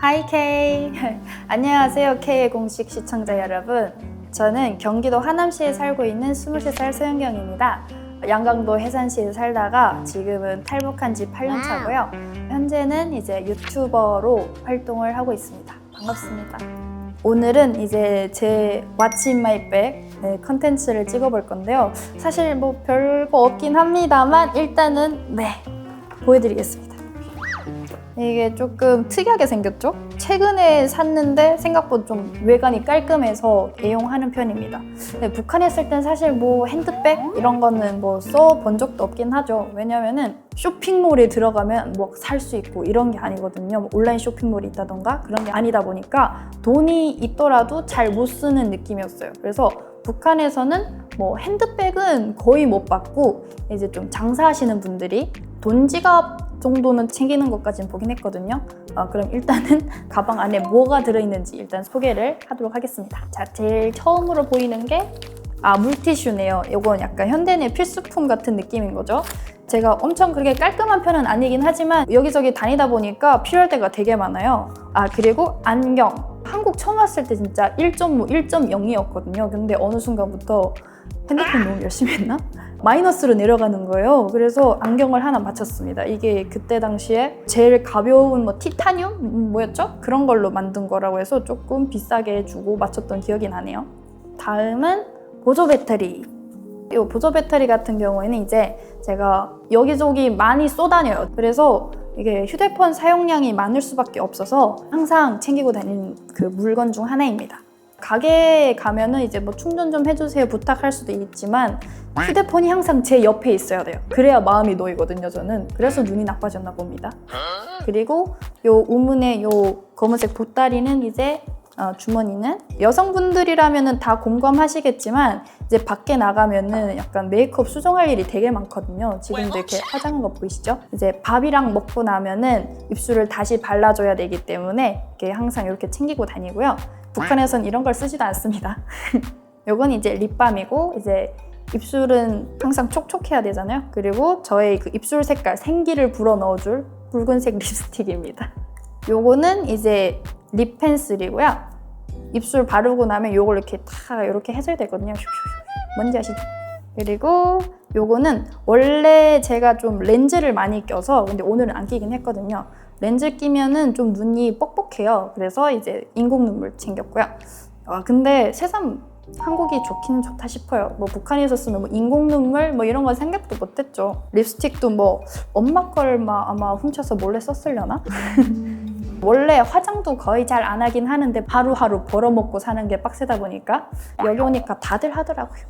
하이 K. 안녕하세요 K의 공식 시청자 여러분. 저는 경기도 하남시에 살고 있는 23살 소영경입니다. 양강도 해산시에 살다가 지금은 탈북한 지 8년 차고요. 현재는 이제 유튜버로 활동을 하고 있습니다. 반갑습니다. 오늘은 이제 제 in my bag 네, 컨텐츠를 찍어볼 건데요. 사실 뭐 별거 없긴 합니다만 일단은 네 보여드리겠습니다 이게 조금 특이하게 생겼죠? 최근에 샀는데 생각보다 좀 외관이 깔끔해서 애용하는 편입니다. 네, 북한에 있을 땐 사실 뭐 핸드백 이런 거는 뭐 써본 적도 없긴 하죠. 왜냐면은 쇼핑몰에 들어가면 뭐 살 수 있고 이런 게 아니거든요. 뭐 온라인 쇼핑몰이 있다던가 그런 게 아니다 보니까 돈이 있더라도 잘 못 쓰는 느낌이었어요. 그래서 북한에서는 뭐 핸드백은 거의 못 받고 이제 좀 장사하시는 분들이 돈 지갑 정도는 챙기는 것까지는 보긴 했거든요. 아, 그럼 일단은 가방 안에 뭐가 들어있는지 일단 소개를 하도록 하겠습니다. 자, 제일 처음으로 보이는 게 아, 물티슈네요. 이건 약간 현대인의 필수품 같은 느낌인 거죠. 제가 엄청 그렇게 깔끔한 편은 아니긴 하지만 여기저기 다니다 보니까 필요할 때가 되게 많아요. 아, 그리고 안경. 한국 처음 왔을 때 진짜 1.5, 1.0이었거든요. 근데 어느 순간부터 핸드폰 너무 열심히 했나? 마이너스로 내려가는 거예요. 그래서 안경을 하나 맞췄습니다. 이게 그때 당시에 제일 가벼운 뭐 티타늄 음, 뭐였죠? 그런 걸로 만든 거라고 해서 조금 비싸게 주고 맞췄던 기억이 나네요. 다음은 보조 배터리. 이 보조 배터리 같은 경우에는 이제 제가 여기저기 많이 쏘다녀요. 그래서 이게 휴대폰 사용량이 많을 수밖에 없어서 항상 챙기고 다니는 그 물건 중 하나입니다. 가게에 가면은 이제 뭐 충전 좀 해주세요 부탁할 수도 있지만 휴대폰이 항상 제 옆에 있어야 돼요. 그래야 마음이 놓이거든요, 저는. 그래서 눈이 나빠졌나 봅니다. 그리고 요 우문의 요 검은색 보따리는 이제 어, 주머니는 여성분들이라면은 다 공감하시겠지만 이제 밖에 나가면은 약간 메이크업 수정할 일이 되게 많거든요. 지금도 이렇게 화장한 거 보이시죠? 이제 밥이랑 먹고 나면은 입술을 다시 발라줘야 되기 때문에 이렇게 항상 이렇게 챙기고 다니고요. 북한에선 이런 걸 쓰지도 않습니다. 요건 이제 립밤이고 이제 입술은 항상 촉촉해야 되잖아요. 그리고 저의 그 입술 색깔 생기를 불어 넣어줄 붉은색 립스틱입니다. 요거는 이제 립 펜슬이고요. 입술 바르고 나면 요걸 이렇게 다 이렇게 해줘야 되거든요. 뭔지 아시죠? 그리고 요거는 원래 제가 좀 렌즈를 많이 껴서 근데 오늘은 안 끼긴 했거든요. 렌즈 끼면은 좀 눈이 뻑뻑해요. 그래서 이제 인공 눈물 챙겼고요. 아 근데 새삼 한국이 좋기는 좋다 싶어요. 뭐 북한에 있었으면 뭐 인공 눈물 뭐 이런 건 생각도 못 했죠. 립스틱도 뭐 엄마 걸 막 아마 훔쳐서 몰래 썼으려나? 원래 화장도 거의 잘 안 하긴 하는데 하루하루 벌어먹고 사는 게 빡세다 보니까 여기 오니까 다들 하더라고요.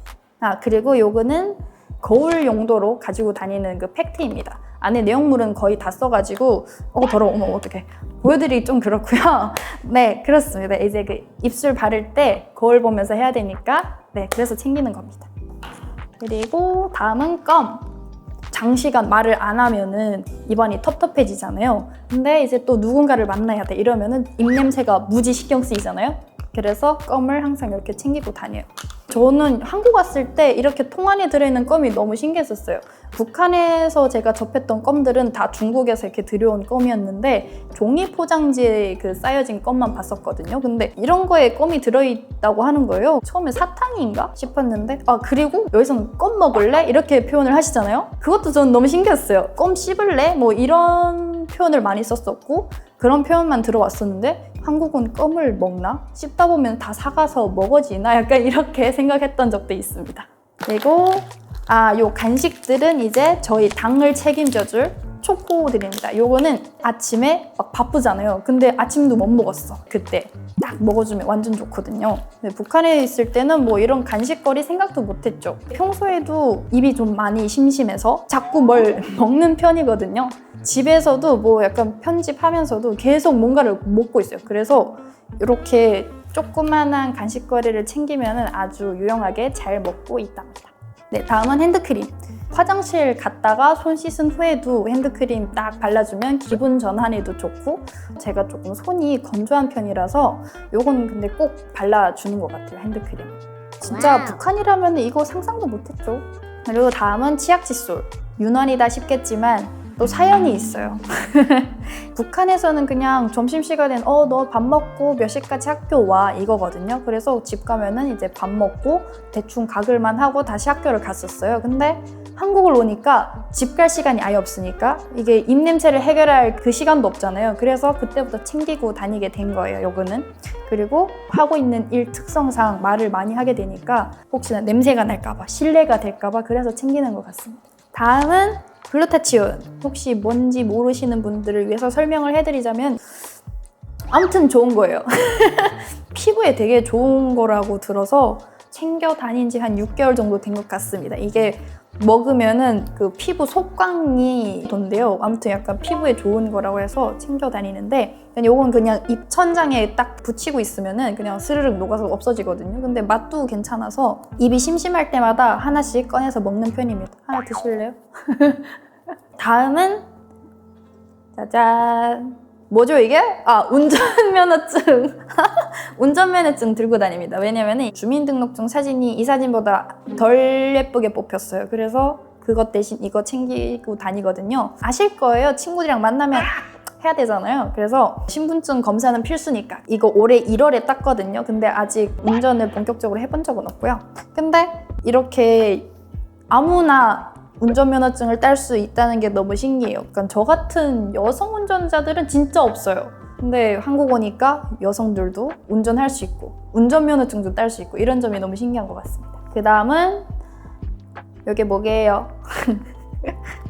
아 그리고 요거는 거울 용도로 가지고 다니는 그 팩트입니다. 안에 내용물은 거의 다 써가지고 어 더러워 어머 어떡해 보여드리기 좀 그렇고요. 네 그렇습니다. 이제 그 입술 바를 때 거울 보면서 해야 되니까 네 그래서 챙기는 겁니다. 그리고 다음은 껌. 장시간 말을 안 하면은 입안이 텁텁해지잖아요. 근데 이제 또 누군가를 만나야 돼 이러면은 입냄새가 무지 신경 쓰이잖아요. 그래서 껌을 항상 이렇게 챙기고 다녀요. 저는 한국 왔을 때 이렇게 통 안에 들어있는 껌이 너무 신기했었어요. 북한에서 제가 접했던 껌들은 다 중국에서 이렇게 들여온 껌이었는데 종이 포장지에 그 쌓여진 껌만 봤었거든요. 근데 이런 거에 껌이 들어있다고 하는 거예요. 처음에 사탕인가 싶었는데 아 그리고 여기서는 껌 먹을래? 이렇게 표현을 하시잖아요. 그것도 저는 너무 신기했어요. 껌 씹을래? 뭐 이런 표현을 많이 썼었고 그런 표현만 들어왔었는데 한국은 껌을 먹나? 씹다 보면 다 사가서 먹어지나? 약간 이렇게 생각했던 적도 있습니다. 그리고 아, 요 간식들은 이제 저희 당을 책임져줄 초코들입니다. 요거는 아침에 막 바쁘잖아요. 근데 아침도 못 먹었어. 그때 딱 먹어주면 완전 좋거든요. 근데 북한에 있을 때는 뭐 이런 간식거리 생각도 못했죠. 평소에도 입이 좀 많이 심심해서 자꾸 뭘 먹는 편이거든요. 집에서도 뭐 약간 편집하면서도 계속 뭔가를 먹고 있어요. 그래서 이렇게 조그만한 간식거리를 챙기면 아주 유용하게 잘 먹고 있답니다. 네, 다음은 핸드크림. 화장실 갔다가 손 씻은 후에도 핸드크림 딱 발라주면 기분 전환에도 좋고 제가 조금 손이 건조한 편이라서 요건 근데 꼭 발라주는 것 같아요, 핸드크림. 진짜 와우. 북한이라면 이거 상상도 못했죠. 그리고 다음은 치약 칫솔. 유난이다 싶겠지만 또 사연이 있어요. 북한에서는 그냥 점심시간엔 어, 너 밥 먹고 몇 시까지 학교 와 이거거든요. 그래서 집 가면은 이제 밥 먹고 대충 가글만 하고 다시 학교를 갔었어요. 근데 한국을 오니까 집 갈 시간이 아예 없으니까 이게 입냄새를 해결할 그 시간도 없잖아요. 그래서 그때부터 챙기고 다니게 된 거예요, 요거는. 그리고 하고 있는 일 특성상 말을 많이 하게 되니까 혹시나 냄새가 날까봐, 실례가 될까봐 그래서 챙기는 것 같습니다. 다음은 글루타치온. 혹시 뭔지 모르시는 분들을 위해서 설명을 해드리자면 아무튼 좋은 거예요. 피부에 되게 좋은 거라고 들어서 챙겨 다닌 지 한 6개월 정도 된 것 같습니다. 이게 먹으면은 그 피부 속광이 돈데요. 아무튼 약간 피부에 좋은 거라고 해서 챙겨 다니는데 요건 그냥 입 천장에 딱 붙이고 있으면은 그냥 스르륵 녹아서 없어지거든요. 근데 맛도 괜찮아서 입이 심심할 때마다 하나씩 꺼내서 먹는 편입니다. 하나 드실래요? 다음은 짜잔. 뭐죠 이게? 아 운전면허증. 운전면허증 들고 다닙니다. 왜냐면 주민등록증 사진이 이 사진보다 덜 예쁘게 뽑혔어요. 그래서 그것 대신 이거 챙기고 다니거든요. 아실 거예요. 친구들이랑 만나면 해야 되잖아요. 그래서 신분증 검사는 필수니까 이거 올해 1월에 땄거든요. 근데 아직 운전을 본격적으로 해본 적은 없고요. 근데 이렇게 아무나 운전면허증을 딸 수 있다는 게 너무 신기해요. 그러니까 저 같은 여성 운전자들은 진짜 없어요. 근데 한국 오니까 여성들도 운전할 수 있고 운전면허증도 딸 수 있고 이런 점이 너무 신기한 것 같습니다. 그 다음은 이게 뭐게요?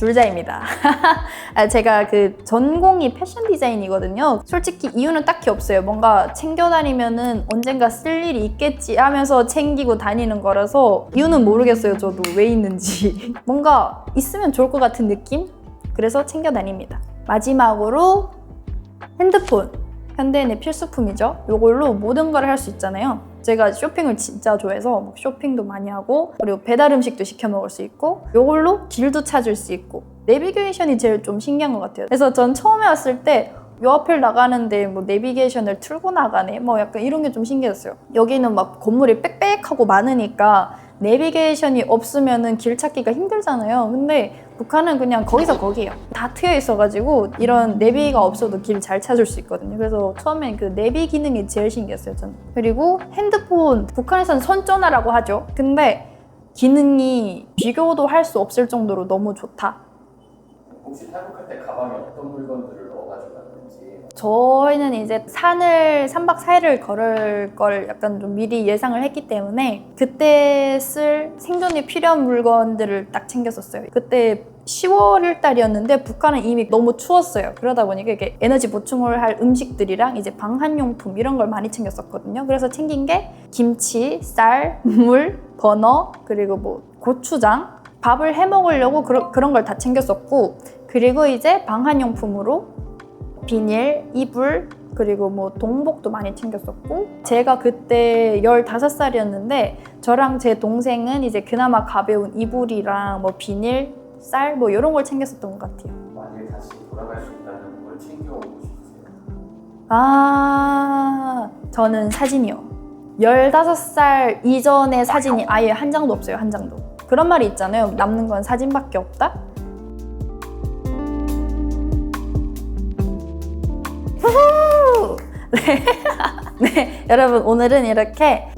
줄자입니다. 아, 제가 그 전공이 패션 디자인이거든요. 솔직히 이유는 딱히 없어요. 뭔가 챙겨 다니면은 언젠가 쓸 일이 있겠지 하면서 챙기고 다니는 거라서 이유는 모르겠어요. 저도 왜 있는지. 뭔가 있으면 좋을 것 같은 느낌? 그래서 챙겨 다닙니다. 마지막으로 핸드폰. 현대인의 필수품이죠. 이걸로 모든 걸 할 수 있잖아요. 제가 쇼핑을 진짜 좋아해서 막 쇼핑도 많이 하고 그리고 배달 음식도 시켜 먹을 수 있고 이걸로 길도 찾을 수 있고 내비게이션이 제일 좀 신기한 것 같아요. 그래서 전 처음에 왔을 때 요 앞을 나가는데 뭐 내비게이션을 틀고 나가네 뭐 약간 이런 게 좀 신기했어요. 여기는 막 건물이 빽빽하고 많으니까 내비게이션이 없으면은 길 찾기가 힘들잖아요. 근데 북한은 그냥 거기서 거기에요. 다 트여 있어가지고 이런 내비가 없어도 길 잘 찾을 수 있거든요. 그래서 처음엔 그 내비 기능이 제일 신기했어요, 저는. 그리고 핸드폰, 북한에서는 선전화라고 하죠. 근데 기능이 비교도 할 수 없을 정도로 너무 좋다. 혹시 탈북할 때 가방에 어떤 물건들을 넣어가지고 갔는지 저희는 이제 산을 3박 4일을 걸을 걸 약간 좀 미리 예상을 했기 때문에 그때 쓸 생존에 필요한 물건들을 딱 챙겼었어요. 그때 10월 달이었는데 북한은 이미 너무 추웠어요. 그러다 보니까 이게 에너지 보충을 할 음식들이랑 이제 방한용품 이런 걸 많이 챙겼었거든요. 그래서 챙긴 게 김치, 쌀, 물, 버너, 그리고 뭐 고추장, 밥을 해 먹으려고 그런 걸 다 챙겼었고 그리고 이제 방한용품으로 비닐, 이불, 그리고 뭐 동복도 많이 챙겼었고 제가 그때 15살이었는데 저랑 제 동생은 이제 그나마 가벼운 이불이랑 뭐 비닐, 쌀 뭐 이런 걸 챙겼었던 것 같아요. 만약에 다시 돌아갈 수 있다면 뭘 챙겨오고 싶으세요? 아, 저는 사진이요. 15살 이전의 사진이 아예 한 장도 없어요, 한 장도. 그런 말이 있잖아요. 남는 건 사진밖에 없다? 후후! 네. 네, 여러분 오늘은 이렇게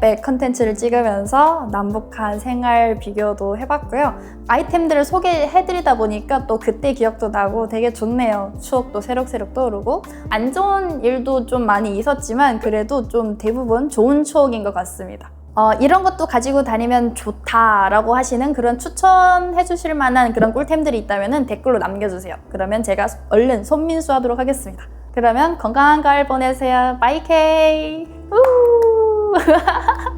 bag 컨텐츠를 찍으면서 남북한 생활 비교도 해봤고요. 아이템들을 소개해드리다 보니까 또 그때 기억도 나고 되게 좋네요. 추억도 새록새록 떠오르고 안 좋은 일도 좀 많이 있었지만 그래도 좀 대부분 좋은 추억인 것 같습니다. 어, 이런 것도 가지고 다니면 좋다라고 하시는 그런 추천해 주실 만한 그런 꿀템들이 있다면 댓글로 남겨주세요. 그러면 제가 얼른 손민수 하도록 하겠습니다. 그러면 건강한 가을 보내세요. 바이 케이! 우!